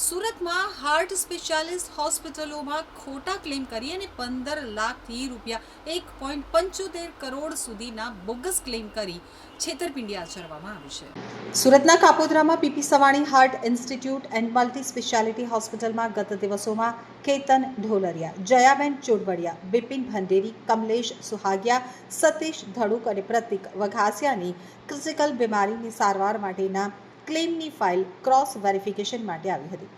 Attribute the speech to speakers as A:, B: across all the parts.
A: સુરતમાં heart specialist હોસ્પિટલોમાં ખોટા ક્લેમ કરી અને પંદર લાખથી રૂપિયા એક પોઈન્ટ પંચોતેર કરોડ સુધીના બોગસ ક્લેમ કરી છેતરપિંડી આચરવામાં આવી છે. સુરતના કાપોદ્રામાં P P Savani heart institute and multi speciality હોસ્પિટલમાં ગત દિવસોમાં કેતન ઢોલરિયા, જયાબેન ચોડવડિયા, બિપિન ભંડેરી, કમલેશ સુહાગિયા, સતીશ ધડુક અને પ્રતિક વઘાસિયાની ક્રિટિકલ બીમારીની સારવાર માટેના ક્લેમની ફાઇલ ક્રોસ વેરિફિકેશન માટે આવી હતી.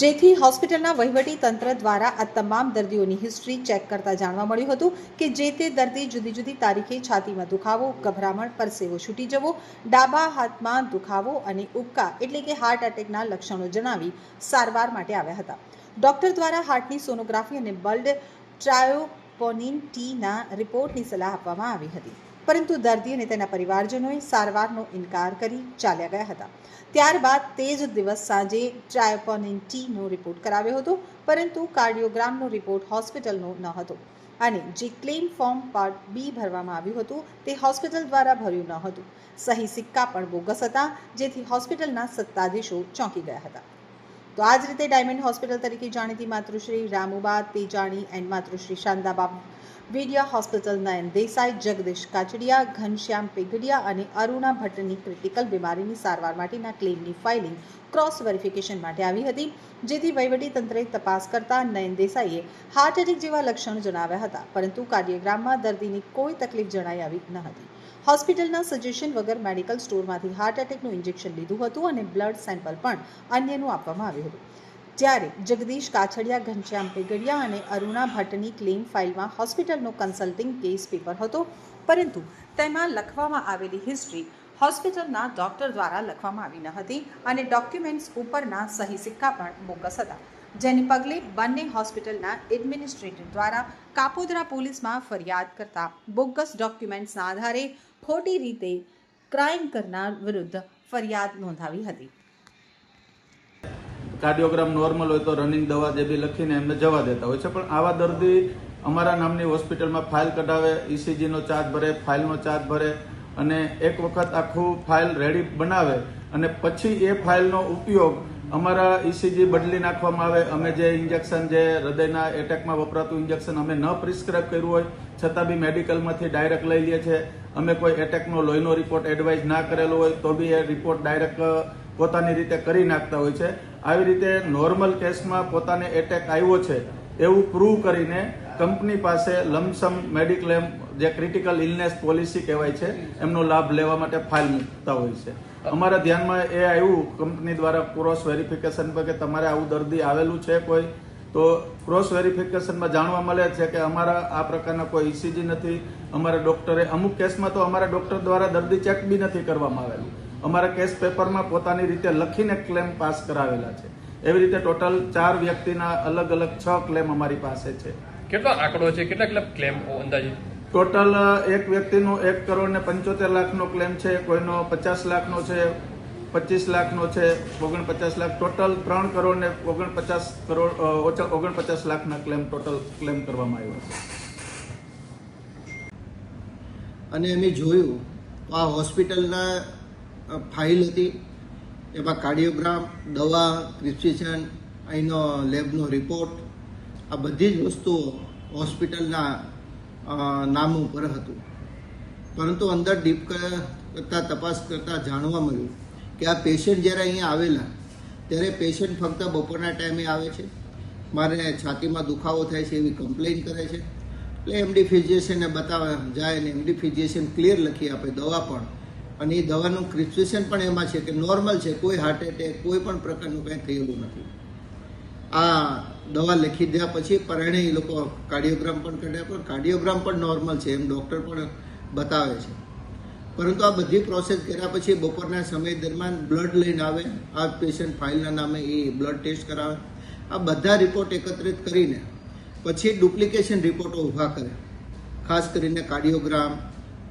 A: જેથી હોસ્પિટલના વહીવટી તંત્ર દ્વારા આ તમામ દર્દીઓની હિસ્ટ્રી ચેક કરતા જાણવા મળ્યું હતું કે જે તે દર્દી જુદી જુદી તારીખે છાતીમાં દુખાવો, ગભરામણ, પરસેવો છૂટી જવો, ડાબા હાથમાં દુખાવો અને ઉબકા એટલે કે હાર્ટ એટેકના લક્ષણો જણાવી સારવાર માટે આવ્યા હતા. ડોક્ટર દ્વારા હાર્ટની સોનોગ્રાફી અને બ્લડ ટ્રાયોપોનિન ટીના રિપોર્ટની સલાહ આપવામાં આવી હતી. પરંતુ દર્દી અને તેના પરિવારજનોએ સારવારનો ઇનકાર કરી ચાલ્યા ગયા હતા. ત્યારબાદ તે જ દિવસ સાંજે ટ્રાયોપોનિન ટીનો રિપોર્ટ કરાવ્યો હતો, પરંતુ કાર્ડિયોગ્રામનો રિપોર્ટ હોસ્પિટલનો ન હતો અને જે ક્લેમ ફોર્મ પાર્ટ બી ભરવામાં આવ્યું હતું તે હોસ્પિટલ દ્વારા ભર્યું ન હતું. સહી સિક્કા પણ બોગસ હતા, જેથી હોસ્પિટલના સત્તાધીશો ચોંકી ગયા હતા. તો આ જ રીતે ડાયમંડ હોસ્પિટલ તરીકે જાણીતી માતૃશ્રી રામુબા તેજાણી એન્ડ માતૃશ્રી શાંતાબા વિડિયા હોસ્પિટલ નયન દેસાઈ, જગદીશ કાચડિયા, ઘનશ્યામ પેગડિયા અને અરુણા ભટ્ટની ક્રિટિકલ બીમારીની સારવાર માટેના ક્લેમની ફાઇલિંગ ક્રોસ વેરિફિકેશન માટે આવી હતી, જેથી વહીવટી તંત્રે તપાસ કરતા નયન દેસાઈએ હાર્ટ એટેક જેવા લક્ષણો જણાવ્યા હતા, પરંતુ કાર્ડિયોગ્રામમાં દર્દીની કોઈ તકલીફ જણાઈ આવી ન હતી. હોસ્પિટલના સજેશન વગર મેડિકલ સ્ટોરમાંથી હાર્ટ એટેકનું ઇન્જેક્શન લીધું હતું અને બ્લડ સેમ્પલ પણ અન્યનું આપવામાં આવ્યું હતું. જ્યારે જગદીશ કાછડિયા, ઘનશ્યામ પેગડિયા અને અરુણા ભટ્ટની ક્લેમ ફાઇલમાં હોસ્પિટલનો કન્સલ્ટિંગ કેસ પેપર હતો, પરંતુ તેમાં લખવામાં આવેલી હિસ્ટ્રી હોસ્પિટલના ડોક્ટર દ્વારા લખવામાં આવી ન હતી અને ડોક્યુમેન્ટ્સ ઉપરના સહી સિક્કા પણ બોગસ હતા. જેને પગલે બંને હોસ્પિટલના એડમિનિસ્ટ્રેટર દ્વારા કાપોદરા પોલીસમાં ફરિયાદ કરતા બોગસ ડોક્યુમેન્ટ્સના આધારે ખોટી રીતે ક્રાઇમ કરનાર વિરુદ્ધ ફરિયાદ નોંધાવી હતી.
B: કાર્ડિયોગ્રામ નોર્મલ હોય તો રનિંગ દવા જે બી લખીને એમને જવા દેતા હોય છે. પણ આવા દર્દી અમારા નામની હોસ્પિટલમાં ફાઇલ કઢાવે ઇસીજીનો ચાર્જ ભરે ફાઇલનો ચાર્જ ભરે અને એક વખત આખું ફાઇલ રેડી બનાવે અને પછી એ ફાઇલનો ઉપયોગ અમારા ઇસીજી બદલી નાખવામાં આવે. અમે જે ઇન્જેક્શન જે હૃદયના એટેકમાં વપરાતું ઇન્જેક્શન અમે ન પ્રિસ્ક્રાઇબ કર્યું હોય, છતાં બી મેડિકલમાંથી ડાયરેક્ટ લઈ લઈએ છીએ અમે કોઈ એટેકનો લોહીનો રિપોર્ટ એડવાઇઝ ના કરેલો હોય તો બી એ રિપોર્ટ ડાયરેક્ટ પોતાની રીતે કરી નાખતા હોય છે. આવી રીતે નોર્મલ કેસમાં પોતાને એટેક આવ્યો છે, એવું પ્રૂવ કરીને કંપની પાસે લમસમ મેડિક્લેમ, જે ક્રિટિકલ ઇલનેસ પોલિસી કહેવાય છે, એમનો લાભ લેવા માટે ફાઇલ મૂકતા હોય છે. અમારા ધ્યાનમાં એ આવ્યું કંપની દ્વારા ક્રોસ વેરિફિકેશન પર કે તમારે આવું દર્દી આવેલું છે કોઈ? તો ક્રોસ વેરિફિકેશનમાં જાણવા મળે છે કે અમારા આ પ્રકારના કોઈ ઇસીજી નથી. અમારા ડોક્ટરે અમુક કેસમાં તો અમારા ડોક્ટર દ્વારા દર્દી ચેક બી નથી કરવામાં આવેલું. અમારા કેસ પેપરમાં પોતાની રીતે લખીને ક્લેમ પાસ કરાવેલા છે. એવી રીતે ટોટલ ચાર વ્યક્તિના અલગ અલગ છ ક્લેમ અમારી પાસે છે.
C: કેટલો આંકડો છે? કેટલા કેટલા ક્લેમ અંદાજે
B: ટોટલ એક વ્યક્તિનો એક કરોડ ને પંચોતેર લાખનો ક્લેમ છે કોઈનો પચાસ લાખનો છે પચીસ લાખનો છે, ઓગણપચાસ લાખ. ટોટલ ત્રણ કરોડ ને ઓગણપચાસ કરોડ ઓછા ઓગણપચાસ લાખના ક્લેમ ટોટલ ક્લેમ કરવામાં આવ્યો છે.
D: અને અમે જોયું, તો આ હોસ્પિટલના ફાઇલ હતી. એમાં કાર્ડિયોગ્રામ, દવા, પ્રિસ્ક્રિપ્શન, અહીંનો લેબનો રિપોર્ટ, આ બધી જ વસ્તુઓ હોસ્પિટલના નામ ઉપર હતું. પરંતુ અંદર ડીપ કરતાં તપાસ કરતાં જાણવા મળ્યું કે આ પેશન્ટ જ્યારે અહીંયા આવેલા, ત્યારે પેશન્ટ ફક્ત બપોરના ટાઈમે આવે છે. મારે છાતીમાં દુખાવો થાય છે એવી કમ્પ્લેન કરે છે. એટલે એમડી ફિઝિશિયનને બતાવે જાય ને એમડી ફિઝિશિયન ક્લિયર લખી આપે દવા પણ. અને એ દવાનું પ્રિસ્ક્રિપ્શન પણ એમાં છે કે નોર્મલ છે, કોઈ હાર્ટ એટેક કોઈ પણ પ્રકારનું કંઈ થયેલું નથી. આ દવા લખી દીધા પછી પરણે એ લોકો કાર્ડિયોગ્રામ પણ કાઢ્યા પણ કાર્ડિયોગ્રામ પણ નોર્મલ છે એમ ડૉક્ટર પણ બતાવે છે. પરંતુ આ બધી પ્રોસેસ કર્યા પછી બપોરના સમય દરમિયાન બ્લડ લઈને આવે. આ પેશન્ટ ફાઇલના નામે એ બ્લડ ટેસ્ટ કરાવે. આ બધા રિપોર્ટ એકત્રિત કરીને પછી ડુપ્લિકેશન રિપોર્ટો ઊભા કરે. ખાસ કરીને કાર્ડિયોગ્રામ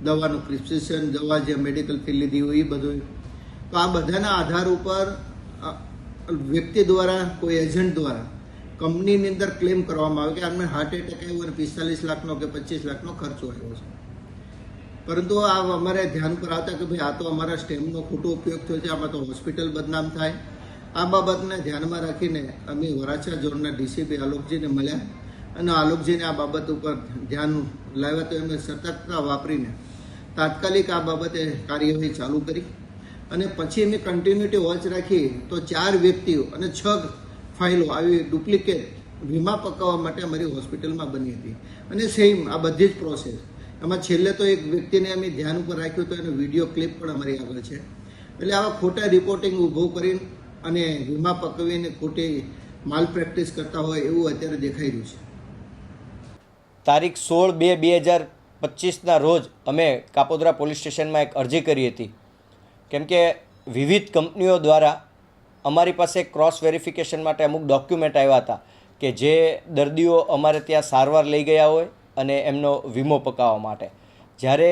D: દવાનું પ્રિસ્ક્રિપ્શન દવા જે મેડિકલ ફી લીધી હોય એ બધું. તો આ બધાના આધાર ઉપર વ્યક્તિ દ્વારા, કોઈ એજન્ટ દ્વારા કંપનીની અંદર ક્લેમ કરવામાં આવે કે આમને હાર્ટ એટેક આવ્યો અને પિસ્તાલીસ લાખનો કે પચીસ લાખનો ખર્ચો આવ્યો છે. પરંતુ આ અમારે ધ્યાન પર આવતા કે ભાઈ આ તો અમારા સ્ટેમનો ખોટો ઉપયોગ થયો છે, આમાં તો હોસ્પિટલ બદનામ થાય. આ બાબતને ધ્યાનમાં રાખીને અમે વરાછા ઝોનના ડીસીપી આલોકજીને મળ્યા અને આલોકજીને આ બાબત ઉપર ધ્યાન લાવ્યા તો એમને સતર્કતા વાપરીને તાત્કાલિક આ બાબતે કાર્યવાહી ચાલુ કરી અને પછી એની કન્ટિન્યુટી વોચ રાખી તો ચાર વ્યક્તિઓ અને છ ફાઇલો આવી ડુપ્લિકેટ વીમા પકાવવા માટે અમારી હોસ્પિટલમાં બની હતી. અને સેમ આ બધી જ પ્રોસેસ એમાં છેલ્લે તો એક વ્યક્તિને અમે ધ્યાન ઉપર રાખ્યું તો એનો વીડિયો ક્લિપ પણ અમારી આગળ છે. એટલે આવા ખોટા રિપોર્ટિંગ ઊભો કરીને અને વીમા પકવીને ખોટી માલ પ્રેક્ટિસ કરતા હોય એવું અત્યારે દેખાઈ રહ્યું છે.
E: તારીખ સોળ બે બે હજાર પચીસના રોજ અમે કાપોદરા પોલીસ સ્ટેશનમાં એક અરજી કરી હતી. કેમ કે વિવિધ કંપનીઓ દ્વારા અમારી પાસે ક્રોસ વેરિફિકેશન માટે અમુક ડોક્યુમેન્ટ આવ્યા હતા કે જે દર્દીઓ અમારે ત્યાં સારવાર લઈ ગયા હોય અને એમનો વીમો પકાવવા માટે. જ્યારે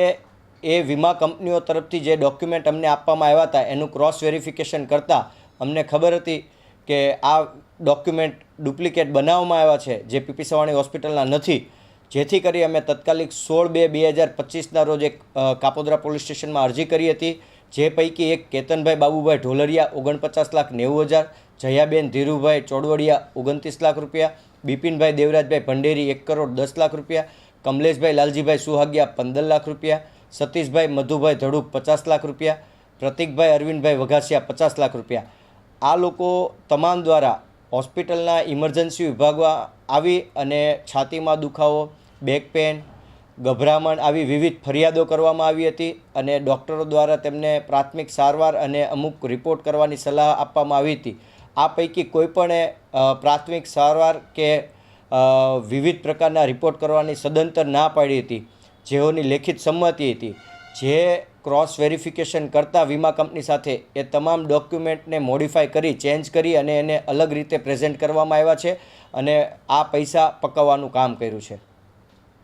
E: એ વીમા કંપનીઓ તરફથી જે ડોક્યુમેન્ટ અમને આપવામાં આવ્યા હતા, એનું ક્રોસ વેરિફિકેશન કરતાં અમને ખબર હતી કે આ ડોક્યુમેન્ટ ડુપ્લિકેટ બનાવવામાં આવ્યા છે, જે પીપી સવાણી હોસ્પિટલના નથી. જેથી કરી અમે તત્કાલિક સોળ બે બે હજાર પચીસના રોજ એક કાપોદરા પોલીસ સ્ટેશનમાં અરજી કરી હતી. જે પૈકી એક કેતનભાઈ બાબુભાઈ ઢોલરિયા, ઓગણપચાસ લાખ નેવું હજાર, જયાબેન ધીરુભાઈ ચોડવડિયા, ઓગણત્રીસ લાખ રૂપિયા બિપિનભાઈ દેવરાજભાઈ ભંડેરી એક કરોડ દસ લાખ રૂપિયા, કમલેશભાઈ લાલજીભાઈ સુહાગિયા પંદર લાખ રૂપિયા, સતીશભાઈ મધુભાઈ ધડુક પચાસ લાખ રૂપિયા, પ્રતિકભાઈ અરવિંદભાઈ વઘાસિયા પચાસ લાખ રૂપિયા. આ લોકો તમામ દ્વારા હોસ્પિટલના ઇમરજન્સી વિભાગમાં આવી અને છાતીમાં દુખાવો, બેક પેન ગભરામણ આવી વિવિધ ફરિયાદો કરવામાં આવી હતી અને ડૉક્ટરો દ્વારા તેમને પ્રાથમિક સારવાર અને અમુક રિપોર્ટ કરવાની સલાહ આપવામાં આવી હતી. આ પૈકી કોઈપણે પ્રાથમિક સારવાર કે વિવિધ પ્રકારના રિપોર્ટ કરવાની સદંતર ના પાડી હતી, જેઓની લેખિત સંમતિ હતી, જે ક્રોસ વેરિફિકેશન કરતાં વીમા કંપની સાથે એ તમામ ડોક્યુમેન્ટને મોડિફાઈ કરી, ચેન્જ કરી અને એને અલગ રીતે પ્રેઝન્ટ કરવામાં આવ્યા છે અને આ પૈસા પકવવાનું કામ કર્યું છે.